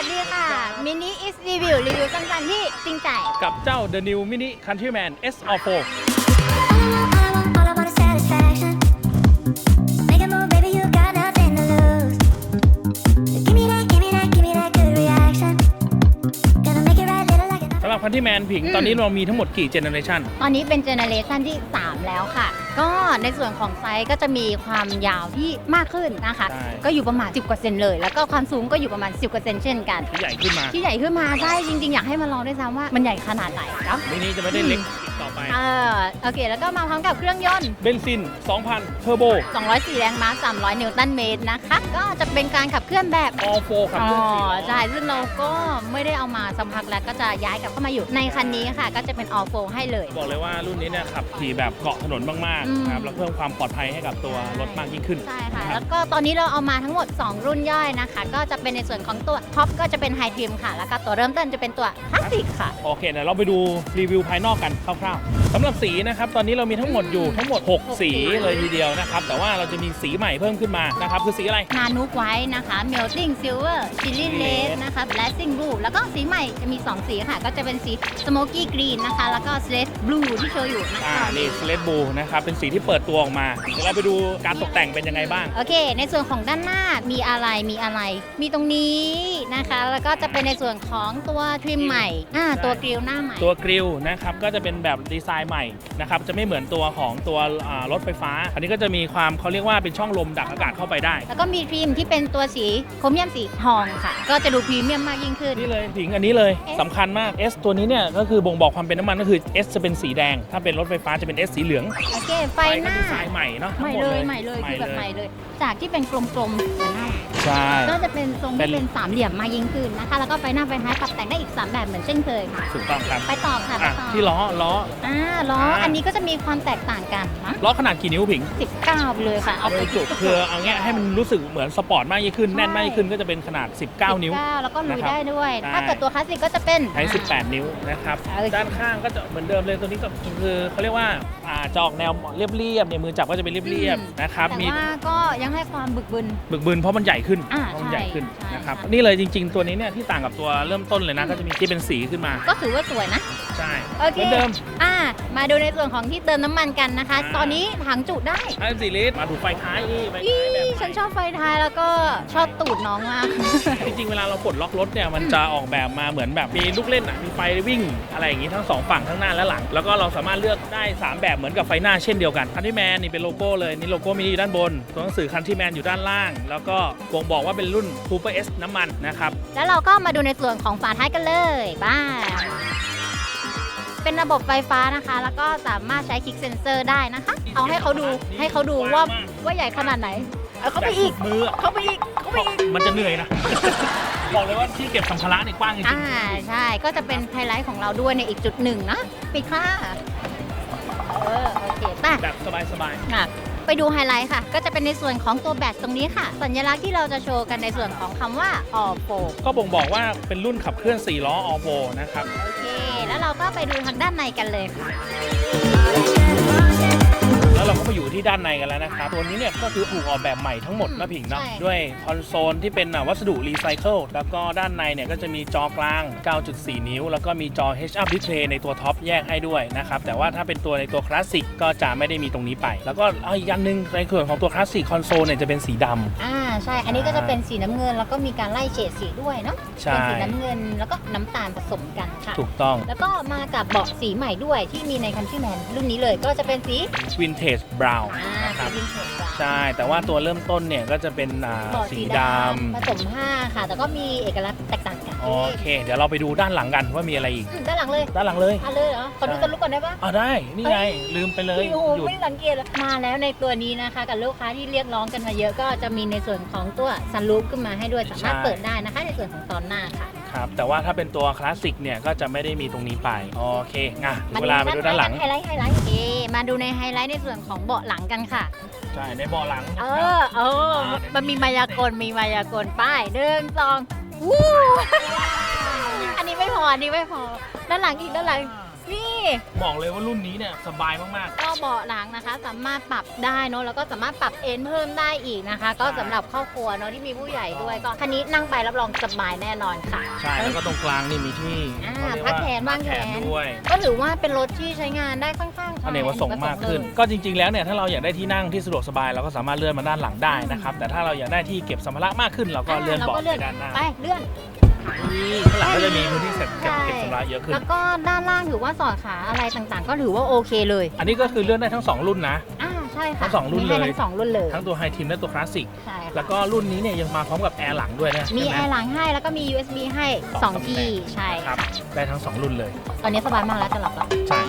วัสดีค่ะ มินิ is review รีวิวสั้นๆที่จริงใจ กับเจ้า The New Mini Countryman S04 All I want, all I want is satisfaction. Make a move, baby, you got nothing to lose. Give me that, give me that, give me that good reaction. Gonna make it right, little like an สำหรับ Countryman ผิงอืมตอนนี้เรามีทั้งหมดกี่เจเนอเรชันตอนนี้เป็นเจเนเรชันที่ 3 แล้วค่ะก็ ในส่วนของไซส์ก็จะมีความยาวที่มากขึ้นนะคะ ใช่ ก็อยู่ประมาณ 10กว่าเซนเลย แล้วก็ความสูงก็อยู่ประมาณ 10กว่าเซนเช่นกัน ที่ใหญ่ขึ้นมาที่ใหญ่ขึ้นมาใช่จริง ๆ อยากให้มาลองด้วยซ้ำว่ามันใหญ่ขนาดไหนเนาะ มินิจะไม่ได้เล็กอีก ต่อไป เออโอเค แล้วก็มาพร้อมกับเครื่องยนต์ เบนซิน 2,000 เทอร์โบ 204 แรงม้า 300 นิวตันเมตรนะคะ ก็จะเป็นการขับเคลื่อนแบบ All 4ขับอ๋เคลื่อนอสี่ล้อใช่ซึ่งเราก็ไม่ได้เอามาสักพักแล้วก็จะย้ายกลับเข้ามาอยู่ในคันนี้ค่ะ ก็จะเป็น all four ให้เลย บอกเลยว่ารุ่นนี้เนี่ยขับขี่แบบเกาะถนนมากอืม ๆนะครับแล้วเพิ่มความปลอดภัยให้กับตัวรถมากยิ่งขึ้น ใช่ค่ะนะครับแล้วก็ตอนนี้เราเอามาทั้งหมด 2 รุ่นย่อยนะคะ ก็จะเป็นในส่วนของตัวท็อปก็จะเป็นไฮทริมค่ะ แล้วก็ตัวเริ่มต้นจะเป็นตัวคลาสสิกค่ะ โอเคเดี๋ยวเราไปดูรีวิวภายนอกกันคร่าวๆสำหรับสีนะครับตอนนี้เรามีทั้งหมดอยู่ทั้งหมด6สีสีเลยทีเดียวนะครับ แต่ว่าเราจะมีสีใหม่เพิ่มขึ้นมานะครับคือสีอะไร นานุกไว้นะคะ melting silver chili red นะคะ blazing blue แล้วก็สีใหม่จะมี 2 สีค่ะ ก็จะเป็นสี smoky green นะคะ แล้วก็ slate blue ที่โชว์อยู่นะอ่าคะนี่สเลดบูนะครับเป็นสีที่เปิดตัวออกมาเดี๋ยวเราไปดูการตกแต่งเป็นยังไงบ้าง โอเค ในส่วนของด้านหน้ามีอะไรมีอะไร มีตรงนี้นะคะ แล้วก็จะเป็นในส่วนของตัวทริมใหม่อ่าใช่ตัวกริลหน้าใหม่ ตัวกริลนะครับก็จะเป็นแบบดีไซน์ใหม่นะครับจะไม่เหมือนตัวของตัวอ่ารถไฟฟ้า อันนี้ก็จะมีความเขาเรียกว่าเป็นช่องลมดักอากาศเข้าไปได้ แล้วก็มีทริมที่เป็นตัวสีโครเมียมสีทองค่ะ ก็จะดูพรีเมียมมากยิ่งขึ้น นี่เลยผิงอันนี้เลย S สำคัญมาก S ตัวนี้เนี่ยก็คือบ่งบอกความเป็นน้ำมันก็คือ S จะเป็นสีแดง ถ้าเป็นรถไฟฟ้าจะเป็น S สีเหลืองโอเค ไฟหก็น้าดีไซน์ใหม่เนาะทั้ใหงม่หมดเลยใหม่เลยคือแบบใหม่เลย จากที่เป็นกลมๆเหมือนหน้าใช่ ก็จะเป็นทรงเป็ที่นเป็นสามเหลี่ยมมากยิ่งขึ้นนะคะ แล้วก็ไฟหน้าไฟท้ายปรับแต่งได้อีก3แบบเหมือนเช่นเคยค่ะ ถูกต้องครับไปต่อค่ะไปอะต่อที่ล้อล้ออ่าล้ออ่าอันนี้ก็จะมีความแตกต่างกันนะล้อขนาดกี่นิ้วผิง 19 ไปเลยค่ะเอาเอาไปไปจุคือเอาเงี้ยให้มันรู้สึกเหมือนสปอร์ตมากยิ่งขึ้นใช่แน่นมากยิ่งขึ้นก็จะเป็นขนาด 19 นิ้ว 19แล้วก็ลุยนะครับได้ด้วยใช่ถ้าเกิดตัวคลาสสิกก็จะเป็นใช้ 18 นิ้วนะครับโอเคด้านข้างก็จะเหมือนเดิมเลยตัวนี้ก็คือเขาเรียกว่าอ่าจะออกแนวเรียบๆเนี่ยมือจับก็จะเป็นเรียบๆนะครับแต่มีว่าก็ยังให้ความบึกบึนบึกบึนเพราะมันใหญ่ขึ้นอ่าเพราะมันใหญ่ขึ้นใช่นะครับใช่นี่เลยจริง ๆ ตัวนี้เนี่ยที่ต่างกับตัวเริ่มต้นเลยนะก็จะมีที่เป็นสีขึ้นมา ก็ถือว่าสวยนะ ใช่ โอเหเคมือนเดิม อ่า มาดูในส่วนของที่เติมน้ำมันกันนะคะอ่าตอนนี้ถังจุได้54ลิตรมาดูไฟท้ายนี่ไฟอีท้ายแบบใหม่ฉันชอบไฟท้ายแล้วก็ชอบตูดน้องมาก จริงๆ เวลาเราปลดล็อกรถเนี่ยมันจะออกแบบมาเหมือนแบบมีลูกเล่นอะมีไฟวิ่งอะไรอย่างงี้ทั้งสองฝั่งทั้งหน้าและหลัง แล้วก็เราสามารถเลือกได้ 3 แบบเหมือนกับไฟหน้าเช่นเดียวกันคันที่แมนนี่เป็นโลโก้เลยนี่โลโก้มินิอยู่ด้านบนตัวหนังสือคันที่แมนอยู่ด้านล่าง แล้วก็บ่งบอกว่าเป็นรุ่น Super S น้ำมันนะครับ แล้วเราก็มาดูในส่วนของฝาท้ายกันเลยบ้าย เป็นระบบไฟฟ้านะคะ แล้วก็สามารถใช้คลิกเซนเซอร์ได้นะคะ เอาให้เขาดูให้เขาดูว่าว่าใหญ่ขนาดไหน เอาเข้าไปอีก มืออะเข้าไปอีกเข้าไปอีก มันจะเหนื่อยนะ บอกเลยว่าที่เก็บสัมภาระเนี่ยกว้างจริงอ่าใช่ก็จะเป็นไฮไลท์ของเราด้วยในอีกจุดหนึ่งนะ ปิดค่ะ เออ โอเคไป่ะๆแบบสบายอะ ไปดูไฮไลท์ค่ะ ก็จะเป็นในส่วนของตัวแบตตรงนี้ค่ะ สัญลักษณ์ที่เราจะโชว์กันในส่วนของคำว่า all f o ๆก็บ่งบอกว่าเป็นรุ่นขับเคลื่อน 4 ล้อ All 4นะครับ โอเค แล้วเราก็ไปดูทางด้านในกันเลยค่ะ ที่ด้านในกันแล้วนะครับ ตัวนี้เนี่ยก็คือถูกออกแบบใหม่ทั้งหมดนะผิงเนาะ ใช่ ด้วยคอนโซลที่เป็นอะวัสดุรีไซเคิล แล้วก็ด้านในเนี่ยก็จะมีจอกลาง 9.4 นิ้ว แล้วก็มีจอ Head Up Display ในตัวท็อปแยกให้ด้วยนะครับ แต่ว่าถ้าเป็นตัวในตัวคลาสสิกก็จะไม่ได้มีตรงนี้ไป แล้วก็เอาอีกอันหนึงในส่วนของตัวคลาสสิกคอนโซลเนี่ยจะเป็นสีดำ อ่าใช่ อันนี้ก็จะเป็นสีน้ำเงิน แล้วก็มีการไล่เฉดสีด้วยเนาะ ใช่ เป็นสีน้ำเงินแล้วก็น้ำตาลผสมกันค่ะ ถูกต้อง แล้วก็มากับเบาะสีใหม่ด้วยที่มีในคันที่แมนรุ่นนี้เลยก็จะเป็นสี Vintage Brown อ่านะครับสีวินเทจบราวน์ใช่ แต่ว่าตัวเริ่มต้นเนี่ยก็จะเป็นอ่าเบาะสีสีดดำผสมผ้าค่ะ แต่ก็มีเอกลักษณ์แตกต่างกันำโอเค เดี๋ยวเราไปดูด้านหลังกันว่ามีอะไรอีก อืมด้านหลังเลยด้านหลังเลยอะเลยเหรอขอดูใช่ตัวลุกก่อนได้ปะอ่าได้นี่ไงลืมไปเลยโอ้โหหยุด ไม่สังเกตเลยมาแล้วในตัวนี้นะคะ กับลูกค้าที่เรียกร้องกันมาเยอะก็จะมีในส่วนของตัวซันรูฟขึ้นมาให้ด้วยสามารถเปิดได้นะคะ ในส่วนของตอนหน้าค่ะครับแต่ว่าถ้าเป็นตัวคลาสสิกเนี่ยก็จะไม่ได้มีตรงนี้ไปโอเคง่ะเวลาไปดูด้านหลัง ไฮไลท์ไฮไลท์โอเค มาดูในไฮไลท์ในส่วนของเบาะหลังกันค่ะ ใช่ในเบาะหลังเออเออมันมีมายากลมีมายากลป้ายเดินสองวู้อันนี้ไม่พออันนี้ไม่พอด้านหลังอีกด้านหลัง นี่ บอกเลยว่ารุ่นนี้เนี่ยสบายมาก ก็เบาะหลังนะคะ สามารถปรับได้เนอะแล้วก็สามารถปรับเอนเพิ่มได้อีกนะคะ ก็สำหรับครอบครัวเนอะที่มีผู้ใหญ่ด้วยก็คันนี้นั่งไปรับรองสบายแน่นอนค่ะ ๆ ใช่ แล้วก็ตรงกลางนี่มีที่อ่าเขาเรียพักแขนพัวางแขนด้วย ก็ถือว่าเป็นรถที่ใช้งานได้ค่อนข้างอเนกประสงค์มากขึ้น ก็จริง ๆ แล้วเนี่ยถ้าเราอยากได้ที่นั่งที่สะดวกสบายเราก็สามารถเลื่อนมาด้านหลังได้นะครับ แต่ถ้าเราอยากได้ที่เก็บสัมภาระมากขึ้นเราก็เลื่อนเราเบาะก็ไปเลื่อนด้านหน้า ไปเลื่อนนี่ ข้างหลังก็จะมีพื้นที่เก็บเก็บเก็บสัมภาระเยอะขึ้น แล้วก็ด้านล่างถือว่าสอดขาอะไรต่างๆ ก็ถือว่าโอเคเลย อันนี้ก็คือเลื่อนได้ทั้ง 2 รุ่นนะอ่าใช่ค่ะทั้งสองรุ่นมีให้เลยทั้งสองรุ่นเลยทั้งตัวไฮทีมและตัวคลาสสิก ใช่ค่ะแล้วก็รุ่นนี้เนี่ยยังมาพร้อมกับแอร์หลังด้วยนะมีใช่แอไหร์หลังให้แล้วก็มี USB ให้สอง2ที่ตำแหน่งใช่ครับค่ะได้ทั้ง2รุ่นเลย ตอนนี้สบายมากแล้วจะหลับแล้วใช่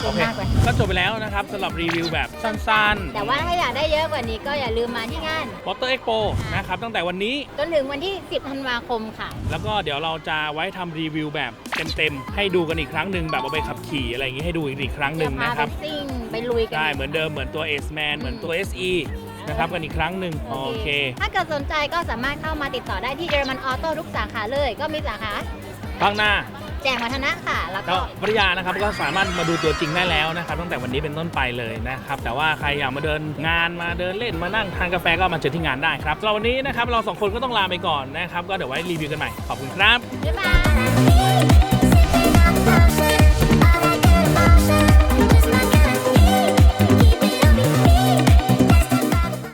เก่โองเค มากเลยก็จบไปแล้วนะครับสำหรับรีวิวแบบสั้นแต่ว่าถ้าอยากได้เยอะกว่านี้ก็อย่าลืมมาที่งานๆ Motor Expo นะครับตั้งแต่วันนี้ จนถึงวันที่ 10ธันวาคมค่ะ แล้วก็เดี๋ยวเราจะไว้ทำรีวิวแบบเต็มๆ ให้ดูกันอีกครั้งหนึ่งแบบเอาไปขับขี่อะไรอย่างงี้ให้ดูอีกครั้งหนึ่งจะพานะคไปรับ ซิ่ง ไปลุยกัได้เหมือนเดิมเหมือนตัว S Man เหมือนตัว SE นะครับกันอีกครั้งหนึ่งโอเค ถ้าเกิดสนใจก็สามารถเข้ามาติดต่อได้ที่เยอรมันออโต้ทุกสาขาเลย ก็มีสาขาข้างหน้าแจ้งวัฒนะค่ะ แล้วก็ก็พัทยานะครับก็สามารถมาดูตัวจริงได้แล้วนะครับ ตั้งแต่วันนี้เป็นต้นไปเลยนะครับ แต่ว่าใครอยากมาเดินงานมาเดินเล่นมานั่งทานกาแฟก็มาเจอที่งานได้ครับสำหรับวันนี้นะครับเราสองคนก็ต้องลาไปก่อนนะครับ ก็เดี๋ยวไว้รีวิวกันใหม่ขอบคุณครับบ๊ายบาย